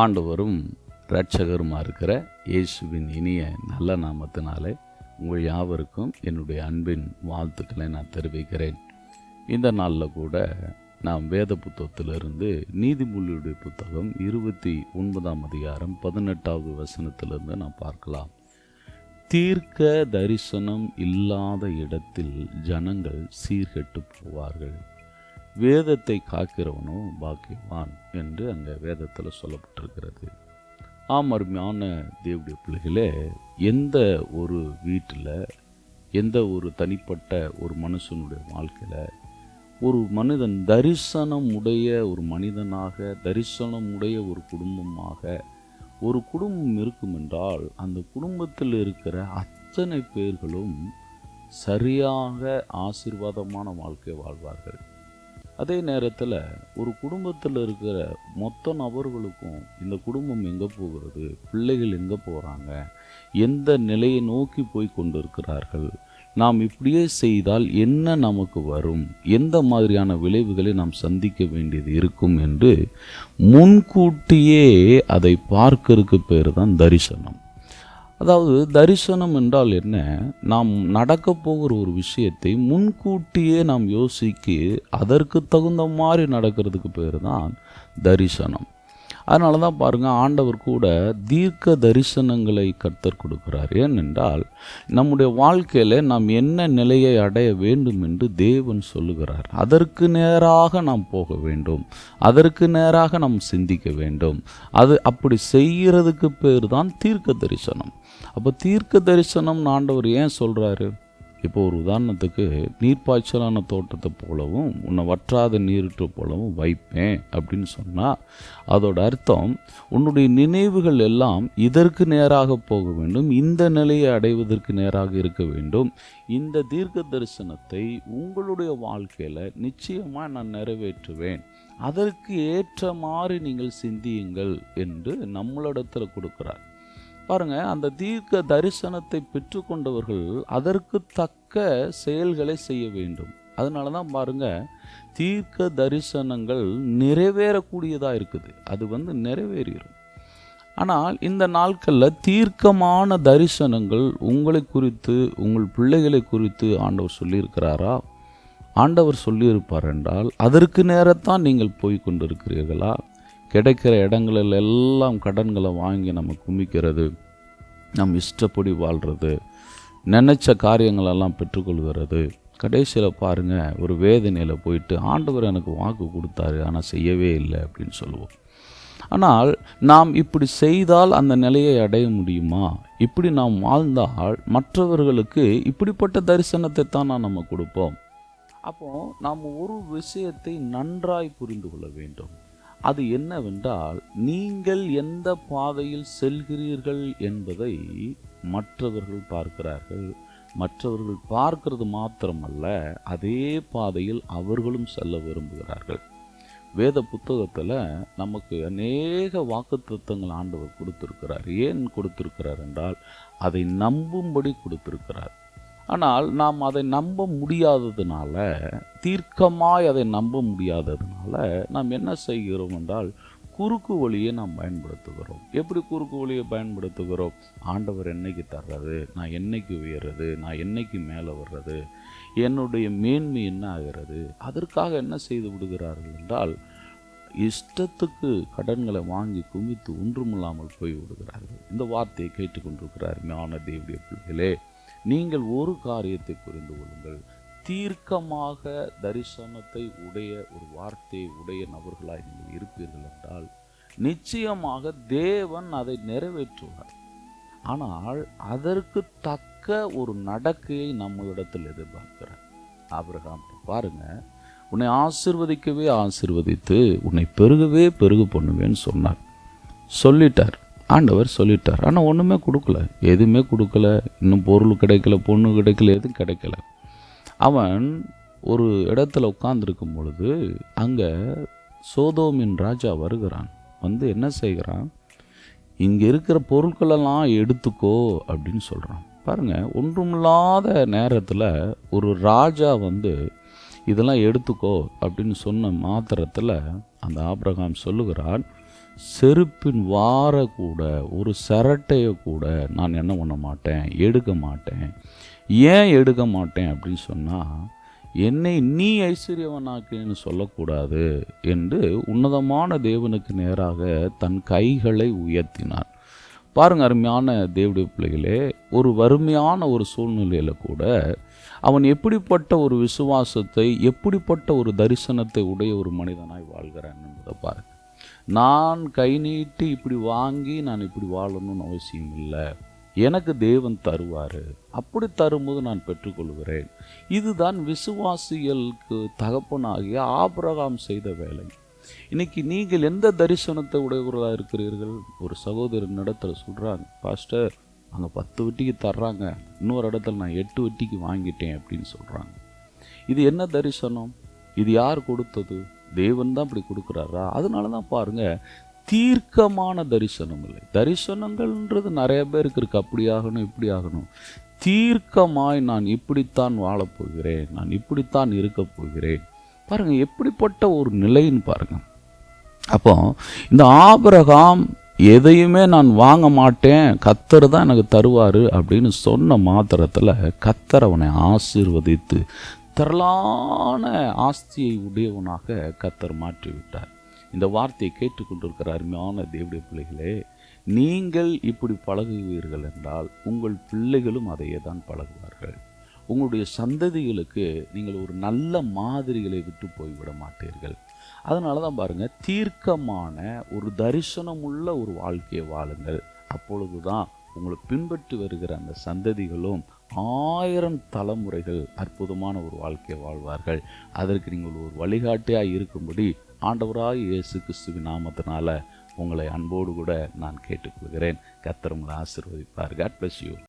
ஆண்டவரும் இரட்சகருமாக இருக்கிற இயேசுவின் இனிய நல்ல நாமத்தினாலே உங்கள் யாவருக்கும் என்னுடைய அன்பின் வாழ்த்துக்களை நான் தெரிவிக்கிறேன். இந்த நாளில் கூட நாம் வேத புத்தகத்திலிருந்து நீதிமொழியுடைய புத்தகம் இருபத்தி ஒன்பதாம் அதிகாரம் பதினெட்டாவது வசனத்திலிருந்து நாம் பார்க்கலாம். தீர்க்க தரிசனம் இல்லாத இடத்தில் ஜனங்கள் சீர்கெட்டு போவார்கள். வேதத்தை காக்கிறவனும் பாக்கியவான் என்று அங்கே வேதத்தில் சொல்லப்பட்டிருக்கிறது. ஆம் அருமையான தேவடைய பிள்ளைகளே எந்த ஒரு வீட்டில் எந்த ஒரு தனிப்பட்ட ஒரு மனுஷனுடைய வாழ்க்கையில் ஒரு மனிதன் தரிசனம் உடைய ஒரு மனிதனாக தரிசனம் உடைய ஒரு குடும்பமாக ஒரு குடும்பம் இருக்கும் என்றால் அந்த குடும்பத்தில் இருக்கிற அத்தனை பேர்களும் சரியாக ஆசீர்வாதமான வாழ்க்கை வாழ்வார்கள். அதே நேரத்தில் ஒரு குடும்பத்தில் இருக்கிற மொத்த நபர்களுக்கும் இந்த குடும்பம் எங்கே போகிறது? பிள்ளைகள் எங்கே போகிறாங்க எந்த நிலையை நோக்கி போய் கொண்டிருக்கிறார்கள்? நாம் இப்படியே செய்தால் என்ன நமக்கு வரும்? எந்த மாதிரியான விளைவுகளை நாம் சந்திக்க வேண்டியது இருக்கும் என்று முன்கூட்டியே அதை பார்க்கறதுக்கு பேர் தான் தரிசனம். அதாவது தரிசனம் என்றால் என்ன? நாம் நடக்க போகிற ஒரு விஷயத்தை முன்கூட்டியே நாம் யோசிக்க அதற்கு தகுந்த மாதிரி நடக்கிறதுக்கு பேர் தான் தரிசனம். அதனால தான் பாருங்கள் ஆண்டவர் கூட தீர்க்க தரிசனங்களை கர்த்தர் கொடுக்கிறார். ஏனென்றால் நம்முடைய வாழ்க்கையில் நாம் என்ன நிலையை அடைய வேண்டும் என்று தேவன் சொல்லுகிறார். அதற்கு நேராக நாம் போக வேண்டும். அதற்கு நேராக நாம் சிந்திக்க வேண்டும். அது அப்படி செய்கிறதுக்கு பேர் தான் தீர்க்க தரிசனம். அப்போ தீர்க்க தரிசனம் ஆண்டவர் ஏன் சொல்கிறாரு இப்போ ஒரு உதாரணத்துக்கு நீர்ப்பாய்ச்சலான தோட்டத்தை போலவும் உன்னை வற்றாத நீரிட்டு போலவும் வைப்பேன் அப்படின்னு சொன்னால் அதோட அர்த்தம் உன்னுடைய நினைவுகள் எல்லாம் இதற்கு நேராக போக வேண்டும் இந்த நிலையை அடைவதற்கு நேராக இருக்க வேண்டும். இந்த தீர்க்க தரிசனத்தை உங்களுடைய வாழ்க்கையில் நிச்சயமாக நான் நிறைவேற்றுவேன். அதற்கு ஏற்ற மாதிரி நீங்கள் சிந்தியுங்கள் என்று நம்மளிடத்தில் கொடுக்குறார். பாருங்க அந்த தீர்க்க தரிசனத்தை பெற்றுக்கொண்டவர்கள் அதற்கு தக்க செயல்களை செய்ய வேண்டும். அதனால தான் பாருங்க தீர்க்க தரிசனங்கள் நிறைவேறக்கூடியதாக இருக்குது. அது வந்து நிறைவேறிடும் ஆனால் இந்த நாட்களில் தீர்க்கமான தரிசனங்கள் உங்களை குறித்து உங்கள் பிள்ளைகளை குறித்து ஆண்டவர் சொல்லியிருக்கிறாரா? ஆண்டவர் சொல்லியிருப்பார் என்றால் அதற்கு நேரத்தான் நீங்கள் போய் கொண்டிருக்கிறீர்களா? கிடைக்கிற இடங்களில் எல்லாம் கடன்களை வாங்கி நம்ம குமிக்கிறது நம் இஷ்டப்படி வாழ்கிறது நினச்ச காரியங்களெல்லாம் பெற்றுக்கொள்கிறது. கடைசியில் பாருங்கள் ஒரு வேதனையில் போயிட்டு ஆண்டவர் எனக்கு வாக்கு கொடுத்தாரு ஆனால் செய்யவே இல்லை அப்படின்னு சொல்லுவோம். ஆனால் நாம் இப்படி செய்தால் அந்த நிலையை அடைய முடியுமா? இப்படி நாம் வாழ்ந்தால் மற்றவர்களுக்கு இப்படிப்பட்ட தரிசனத்தை தான் நான் நம்ம கொடுப்போம். அப்போ நாம் ஒரு விஷயத்தை நன்றாய் புரிந்து கொள்ள வேண்டும். அது என்னவென்றால் நீங்கள் எந்த பாதையில் செல்கிறீர்கள் என்பதை மற்றவர்கள் பார்க்கிறார்கள். மற்றவர்கள் பார்க்கிறது மாத்திரமல்ல அதே பாதையில் அவர்களும் செல்ல விரும்புகிறார்கள். வேத புத்தகத்தில் நமக்கு அநேக வாக்குத்தத்தங்கள் ஆண்டவர் கொடுத்திருக்கிறார். ஏன் கொடுத்திருக்கிறார் என்றால் அதை நம்பும்படி கொடுத்திருக்கிறார். ஆனால் நாம் அதை நம்ப முடியாததுனால தீர்க்கமாய் அதை நம்ப முடியாததுனால நாம் என்ன செய்கிறோம் என்றால் குறுக்கு வழியை நாம் பயன்படுத்துகிறோம். எப்படி குறுக்கு வழியை பயன்படுத்துகிறோம்? ஆண்டவர் என்னைக்கு தர்றது? நான் என்னைக்கு உயர்றது? நான் என்னைக்கு மேலே வர்றது? என்னுடைய மேன்மை என்ன ஆகிறது? அதற்காக என்ன செய்து விடுகிறார்கள் என்றால் இஷ்டத்துக்கு கடன்களை வாங்கி குமித்து ஒன்றுமில்லாமல் போய் விடுகிறார்கள். இந்த வார்த்தையை கேட்டுக்கொண்டிருக்கிறார் ஞான தேவடைய பிள்ளைகளே. நீங்கள் ஒரு காரியத்தை புரிந்து கொள்ளுங்கள். தீர்க்கமாக தரிசனத்தை உடைய ஒரு வார்த்தையை உடைய நபர்களாய் நீங்கள் இருப்பீர்கள் என்றால் நிச்சயமாக தேவன் அதை நிறைவேற்றுவார். ஆனால் அதற்கு தக்க ஒரு நடக்கையை நம்மளிடத்தில் எதிர்பார்க்கிறார். ஆபிரகாம் பாருங்க உன்னை ஆசிர்வதிக்கவே ஆசிர்வதித்து உன்னை பெருகவே பெருகு பண்ணுவேன்னு சொன்னார். சொல்லிட்டார். ஆண்டவர் சொல்லிட்டார். ஆனால் ஒன்றுமே கொடுக்கல. எதுவுமே கொடுக்கல. இன்னும் பொருள் கிடைக்கல பொண்ணு கிடைக்கல எதுவும் கிடைக்கல. அவன் ஒரு இடத்துல உட்கார்ந்துருக்கும் பொழுது அங்கே சோதோமின் ராஜா வருகிறான். வந்து என்ன செய்கிறான்? இங்கே இருக்கிற பொருட்களெல்லாம் எடுத்துக்கோ அப்படின்னு சொல்கிறான் பாருங்கள் ஒன்றுமில்லாத நேரத்தில் ஒரு ராஜா வந்து இதெல்லாம் எடுத்துக்கோ அப்படின்னு சொன்ன மாத்திரத்தில் அந்த ஆபிரகாம் சொல்லுகிறான். செருப்பின் வார கூட ஒரு சரட்டையை கூட நான் என்ன பண்ண மாட்டேன்? எடுக்க மாட்டேன். ஏன் எடுக்க மாட்டேன் அப்படின்னு சொன்னால் என்னை நீ ஐஸ்வர்யவனாக்குன்னு சொல்லக்கூடாது என்று உன்னதமான தேவனுக்கு நேராக தன் கைகளை உயர்த்தினார். பாருங்க அருமையான தேவடைய பிள்ளைகளே ஒரு வறுமையான ஒரு சூழ்நிலையில் கூட அவன் எப்படிப்பட்ட ஒரு விசுவாசத்தை எப்படிப்பட்ட ஒரு தரிசனத்தை உடைய ஒரு மனிதனாய் வாழ்கிறான் என்பதை பாருங்கள் நான் கை நீட்டி இப்படி வாங்கி நான் இப்படி வாழணும்னு அவசியம் இல்லை. எனக்கு தேவன் தருவார். அப்படி தரும்போது நான் பெற்றுக்கொள்கிறேன். இதுதான் விசுவாசிகளுக்கு தகப்பனாகிய ஆபிரகாம் செய்த வேலை. இன்னைக்கு நீங்கள் எந்த தரிசனத்தை உடையவர்களாக இருக்கிறீர்கள்? ஒரு சகோதரன் இடத்துல சொல்கிறாங்க பாஸ்டர் அங்கே பத்து வட்டிக்கு தர்றாங்க. இன்னொரு இடத்துல நான் எட்டு வட்டிக்கு வாங்கிட்டேன் அப்படின்னு சொல்கிறாங்க இது என்ன தரிசனம்? இது யார் கொடுத்தது? தேவன் தான் இப்படி கொடுக்குறாரா? அதனால தான் பாருங்கள் தீர்க்கமான தரிசனம் இல்லை. தரிசனங்கள்ன்றது நிறைய பேருக்கு இருக்குது அப்படி ஆகணும் இப்படி ஆகணும் தீர்க்கமாய் நான் இப்படித்தான் வாழப்போகிறேன் நான் இப்படித்தான் இருக்கப் போகிறேன். பாருங்கள் எப்படிப்பட்ட ஒரு நிலைன்னு பாருங்கள் அப்போ இந்த ஆபரகாம் எதையுமே நான் வாங்க மாட்டேன் கத்தர் தான் எனக்கு தருவார் அப்படின்னு சொன்ன மாத்திரத்தில் கத்தர் அவனை ஆசீர்வதித்து திரளான ஆஸ்தியை உடையவனாக கத்தர் மாற்றி விட்டார் இந்த வார்த்தையை கேட்டுக்கொண்டிருக்கிற அருமையான தேவடைய பிள்ளைகளே நீங்கள் இப்படி பழகுவீர்கள் என்றால் உங்கள் பிள்ளைகளும் அதையே தான் பழகுவார்கள். உங்களுடைய சந்ததிகளுக்கு நீங்கள் ஒரு நல்ல மாதிரிகளை விட்டு போய்விட மாட்டீர்கள். அதனால தான் பாருங்கள் தீர்க்கமான ஒரு தரிசனமுள்ள ஒரு வாழ்க்கையை வாழுங்கள். அப்பொழுது தான் உங்களை பின்பற்றி வருகிற அந்த சந்ததிகளும் ஆயிரம் தலைமுறைகள் அற்புதமான ஒரு வாழ்க்கையை வாழ்வார்கள். அதற்கு நீங்கள் ஒரு வழிகாட்டியாக இருக்கும்படி ஆண்டவராக இயேசு கிறிஸ்துவின் நாமத்தினால உங்களை அன்போடு கூட நான் கேட்டுக்கொள்கிறேன். கத்தர் உங்களை ஆசிர்வதிப்பார். God bless you